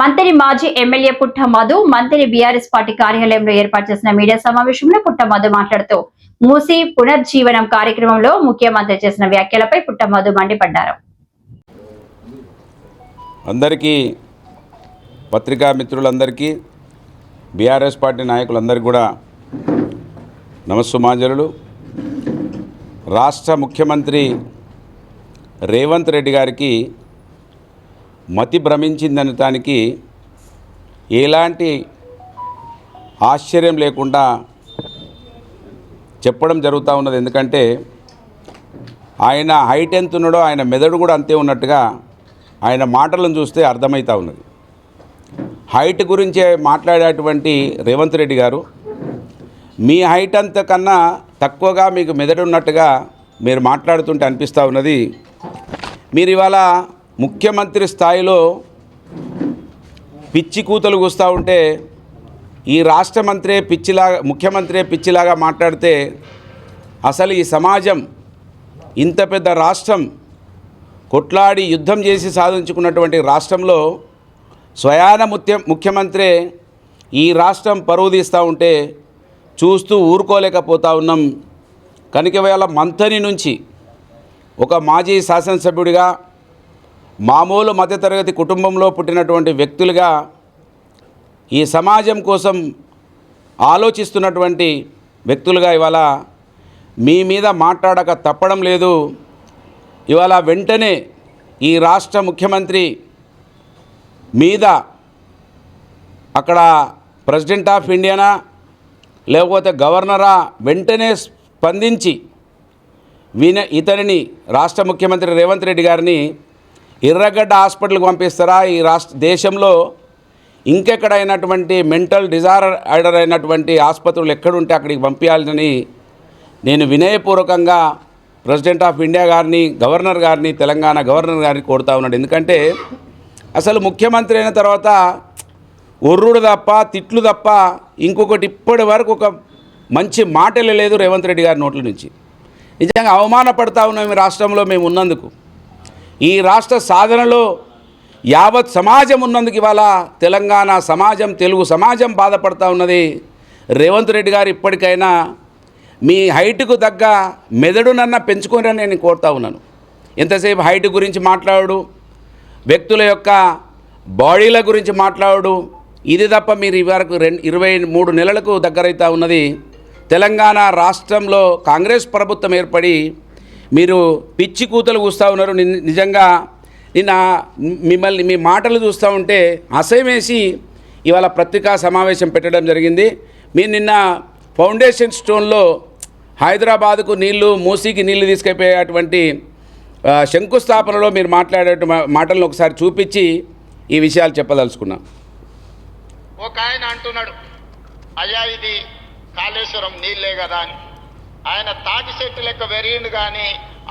మంత్రి మాజీ ఎమ్మెల్యే పుట్ట మధు మంత్రి బీఆర్ఎస్ పార్టీ కార్యాలయంలో ఏర్పాటు చేసిన మీడియా సమావేశంలో పుట్ట మధు మాట్లాడుతూ మూసి పునర్జీవనం కార్యక్రమంలో ముఖ్యమంత్రి చేసిన వ్యాఖ్యలపై పుట్ట మధు మండిపడ్డారు. అందరికీ పత్రికా మిత్రులందరికీ బీఆర్ఎస్ పార్టీ నాయకులందరికీ కూడా నమస్సుమాంజలులు రాష్ట్ర ముఖ్యమంత్రి రేవంత్ రెడ్డి గారికి మతి భ్రమించిందనటానికి ఎలాంటి ఆశ్చర్యం లేకుండా చెప్పడం జరుగుతూ ఉన్నది. ఎందుకంటే ఆయన హైట్ ఎంత ఉన్నాడో ఆయన మెదడు కూడా అంతే ఉన్నట్టుగా ఆయన మాటలను చూస్తే అర్థమవుతూ ఉన్నది. హైట్ గురించే మాట్లాడేటువంటి రేవంత్ రెడ్డి గారు మీ హైట్ అంత కన్నా తక్కువగా మీకు మెదడు ఉన్నట్టుగా మీరు మాట్లాడుతుంటే అనిపిస్తూ ఉన్నది. మీరు ఇవాళ ముఖ్యమంత్రి స్థాయిలో పిచ్చి కూతలు కూస్తూ ఉంటే ఈ రాష్ట్ర మంత్రే పిచ్చిలాగా ముఖ్యమంత్రే పిచ్చిలాగా మాట్లాడితే అసలు ఈ సమాజం ఇంత పెద్ద రాష్ట్రం కొట్లాడి యుద్ధం చేసి సాధించుకున్నటువంటి రాష్ట్రంలో స్వయాన ముఖ్య ముఖ్యమంత్రే ఈ రాష్ట్రం పరువుదీస్తూ ఉంటే చూస్తూ ఊరుకోలేకపోతా ఉన్నాం. కనుక వేళ మంథని నుంచి ఒక మాజీ శాసనసభ్యుడిగా మామూలు మధ్యతరగతి కుటుంబంలో పుట్టినటువంటి వ్యక్తులుగా ఈ సమాజం కోసం ఆలోచిస్తున్నటువంటి వ్యక్తులుగా ఇవాళ మీ మీద మాట్లాడక తప్పడం లేదు. ఇవాళ వెంటనే ఈ రాష్ట్ర ముఖ్యమంత్రి మీద అక్కడ ప్రెసిడెంట్ ఆఫ్ ఇండియానా లేకపోతే గవర్నరా వెంటనే స్పందించి విన ఇతనిని రాష్ట్ర ముఖ్యమంత్రి రేవంత్ రెడ్డి గారిని ఎర్రగడ్డ హాస్పిటల్కి పంపిస్తారా? ఈ రాష్ట్ర దేశంలో ఇంకెక్కడైనటువంటి మెంటల్ డిజార్డర్ అయినటువంటి ఆసుపత్రులు ఎక్కడుంటే అక్కడికి పంపించాలని నేను వినయపూర్వకంగా ప్రెసిడెంట్ ఆఫ్ ఇండియా గారిని గవర్నర్ గారిని తెలంగాణ గవర్నర్ గారిని కోరుతా ఉన్నాడు ఎందుకంటే అసలు ముఖ్యమంత్రి అయిన తర్వాత ఒర్రుడు తప్ప తిట్లు తప్ప ఇంకొకటి ఇప్పటి వరకు ఒక మంచి మాట లేదు రేవంత్ రెడ్డి గారి నోట్ల నుంచి. నిజంగా అవమానపడతా ఉన్నాం రాష్ట్రంలో మేము ఉన్నందుకు. ఈ రాష్ట్ర సాధనలో యావత్ సమాజం ఉన్నందుకు ఇవాళ తెలంగాణ సమాజం తెలుగు సమాజం బాధపడతా ఉన్నది. రేవంత్ రెడ్డి గారు ఇప్పటికైనా మీ హైట్కు తగ్గ మెదడునన్న పెంచుకోనని నేను కోరుతా ఉన్నాను. ఎంతసేపు హైట్ గురించి మాట్లాడు వ్యక్తుల యొక్క బాడీల గురించి మాట్లాడు. ఇది తప్ప మీరు ఇవరకు రెండు ఇరవై మూడు నెలలకు దగ్గరైతా ఉన్నది. తెలంగాణ రాష్ట్రంలో కాంగ్రెస్ ప్రభుత్వం ఏర్పడి మీరు పిచ్చి కూతలు కూస్తూ ఉన్నారు. నిజంగా నిన్న మిమ్మల్ని మీ మాటలు చూస్తూ ఉంటే అసహ్యమేసి ఇవాళ పత్రికా సమావేశం పెట్టడం జరిగింది. మీరు నిన్న ఫౌండేషన్ స్టోన్లో హైదరాబాద్కు నీళ్ళు మూసీకి నీళ్ళు తీసుకెళ్ళిపోయేటువంటి శంకుస్థాపనలో మీరు మాట్లాడే మాటలను ఒకసారి చూపించి ఈ విషయాలు చెప్పదలుచుకున్నాం. ఒక ఆయన అంటున్నాడు అయ్యా ఇది కాళేశ్వరం నీళ్ళే కదా అని. ఆయన తాటి చెట్టు లెక్క వెరిగిండు కానీ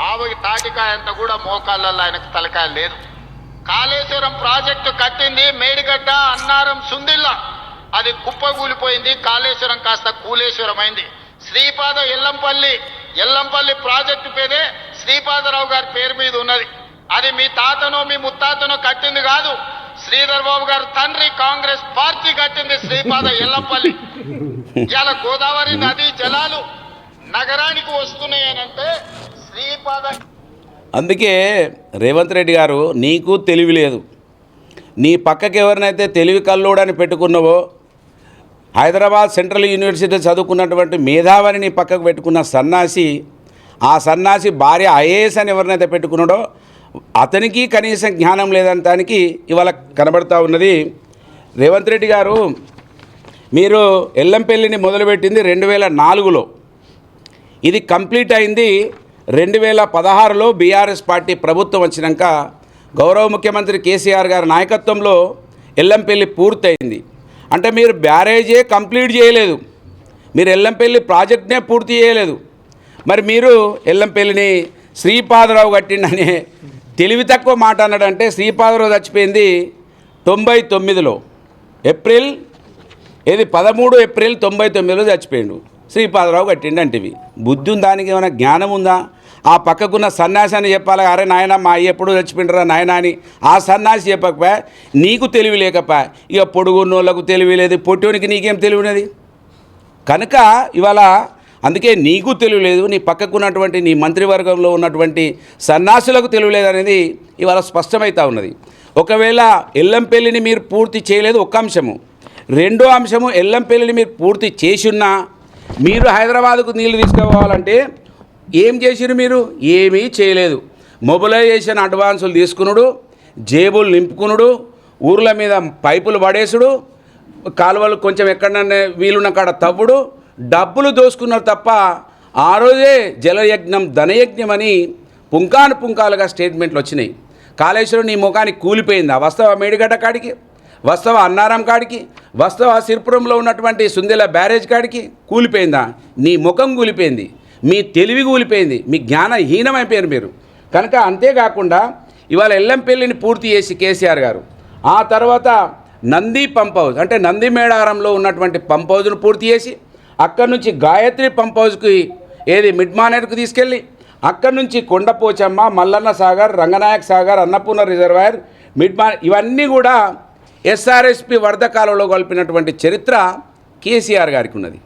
ఆవు తాటికాయ అంత కూడా మోకాళ్ళల్లో ఆయనకు తలకాయ లేదు. కాళేశ్వరం ప్రాజెక్టు కట్టింది మేడిగడ్డ అన్నారం సుందిల్ల. అది కుప్పగూలిపోయింది కాళేశ్వరం కాస్త కూలేశ్వరం అయింది శ్రీపాద ఎల్లంపల్లి ఎల్లంపల్లి ప్రాజెక్టు పేరే శ్రీపాదరావు గారి పేరు మీద ఉన్నది. అది మీ తాతనో మీ ముత్తాతనో కట్టింది కాదు. శ్రీధర్ బాబు గారు తండ్రి కాంగ్రెస్ పార్టీ కట్టింది శ్రీపాద ఎల్లంపల్లి. ఇవాళ గోదావరి నదీ జలాలు నగరానికి వస్తున్నాయనంటే శ్రీపాద అందుకే రేవంత్ రెడ్డి గారు నీకు తెలివి లేదు. నీ పక్కకి ఎవరినైతే తెలివి కల్లోడని పెట్టుకున్నావో హైదరాబాద్ సెంట్రల్ యూనివర్సిటీ చదువుకున్నటువంటి మేధావని నీ పక్కకు పెట్టుకున్న సన్నాసి ఆ సన్నాసి భార్య ఐఏఎస్ అని ఎవరినైతే పెట్టుకున్నాడో అతనికి కనీసం జ్ఞానం లేదంటానికి ఇవాళ కనబడతా ఉన్నది. రేవంత్ రెడ్డి గారు మీరు ఎల్లంపల్లిని మొదలుపెట్టింది రెండు వేల నాలుగులో. ఇది కంప్లీట్ అయింది. రెండు వేల పదహారులో బీఆర్ఎస్ పార్టీ ప్రభుత్వం వచ్చినాక గౌరవ ముఖ్యమంత్రి కేసీఆర్ గారి నాయకత్వంలో ఎల్లంపల్లి పూర్తయింది. అంటే మీరు బ్యారేజే కంప్లీట్ చేయలేదు. మీరు ఎల్లంపల్లి ప్రాజెక్ట్నే పూర్తి చేయలేదు. మరి మీరు ఎల్లంపల్లిని శ్రీపాదరావు కట్టిండనే తెలివి తక్కువ మాట అన్నాడంటే శ్రీపాదరావు చచ్చిపోయింది తొంభై తొమ్మిదిలో. ఏప్రిల్ ఇది పదమూడు ఏప్రిల్ తొంభై తొమ్మిదిలో చచ్చిపోయిండు. శ్రీపాదరావు కట్టిండు బుద్ధి ఉందా దానికి ఏమైనా జ్ఞానం ఉందా? ఆ పక్కకున్న సన్యాసాన్ని చెప్పాలి అరే నాయన మా అయ్య ఎప్పుడు చచ్చిపోయినరా నాయన అని. ఆ సన్యాసి చెప్పకపోయా? నీకు తెలివి లేకపోయా? ఇక పొడుగున్నోళ్ళకు తెలివి లేదు పొట్టోనికి నీకేం తెలివి ఉన్నది? కనుక ఇవాళ అందుకే నీకు తెలివి లేదు నీ పక్కకున్నటువంటి నీ మంత్రివర్గంలో ఉన్నటువంటి సన్యాసులకు తెలివి లేదనేది ఇవాళ స్పష్టమవుతా ఉన్నది. ఒకవేళ ఎల్లంపల్లిని మీరు పూర్తి చేయలేదు ఒక అంశము. రెండో అంశము ఎల్లంపల్లిని మీరు పూర్తి చేసి ఉన్నా మీరు హైదరాబాద్కు నీళ్ళు తీసుకుపోవాలంటే ఏం చేసిరు మీరు? ఏమీ చేయలేదు. మొబిలైజేషన్ అడ్వాన్సులు తీసుకునుడు జేబులు నింపుకునుడు ఊర్ల మీద పైపులు పడేసుడు కాలువలు కొంచెం ఎక్కడన్నా వీలున్న కాడ తవ్వుడు డబ్బులు దోసుకున్నారు తప్ప ఆ రోజే జలయజ్ఞం ధనయజ్ఞం అని పుంకాను పుంకాలుగా స్టేట్మెంట్లు వచ్చినాయి. కాళేశ్వరం నీ ముఖానికి కూలిపోయిందా. వస్తావా మేడిగడ్డ కాడికి. వస్తవ అన్నారం కాడికి వస్తవ సిర్పురంలో ఉన్నటువంటి సుందెల బ్యారేజ్ కాడికి కూలిపోయిందా? నీ ముఖం కూలిపోయింది మీ తెలివి కూలిపోయింది మీ జ్ఞానహీనమైపోయారు మీరు. కనుక అంతేకాకుండా ఇవాళ ఎల్లంపల్లిని పూర్తి చేసి కేసీఆర్ గారు ఆ తర్వాత నంది పంప్ హౌస్ అంటే నంది మేడారంలో ఉన్నటువంటి పంప్ హౌజ్ను పూర్తి చేసి అక్కడి నుంచి గాయత్రి పంప్ హౌస్కి ఏది మిడ్ మానేట్కు తీసుకెళ్ళి అక్కడి నుంచి కొండపోచమ్మ మల్లన్న సాగర్ రంగనాయక్ సాగర్ అన్నపూర్ణ రిజర్వాయర్ మిడ్ మా ఇవన్నీ కూడా ఎస్ఆర్ఎస్పి వరద కాలంలో కలిపినటువంటి చరిత్ర కేసీఆర్ గారికి ఉన్నది.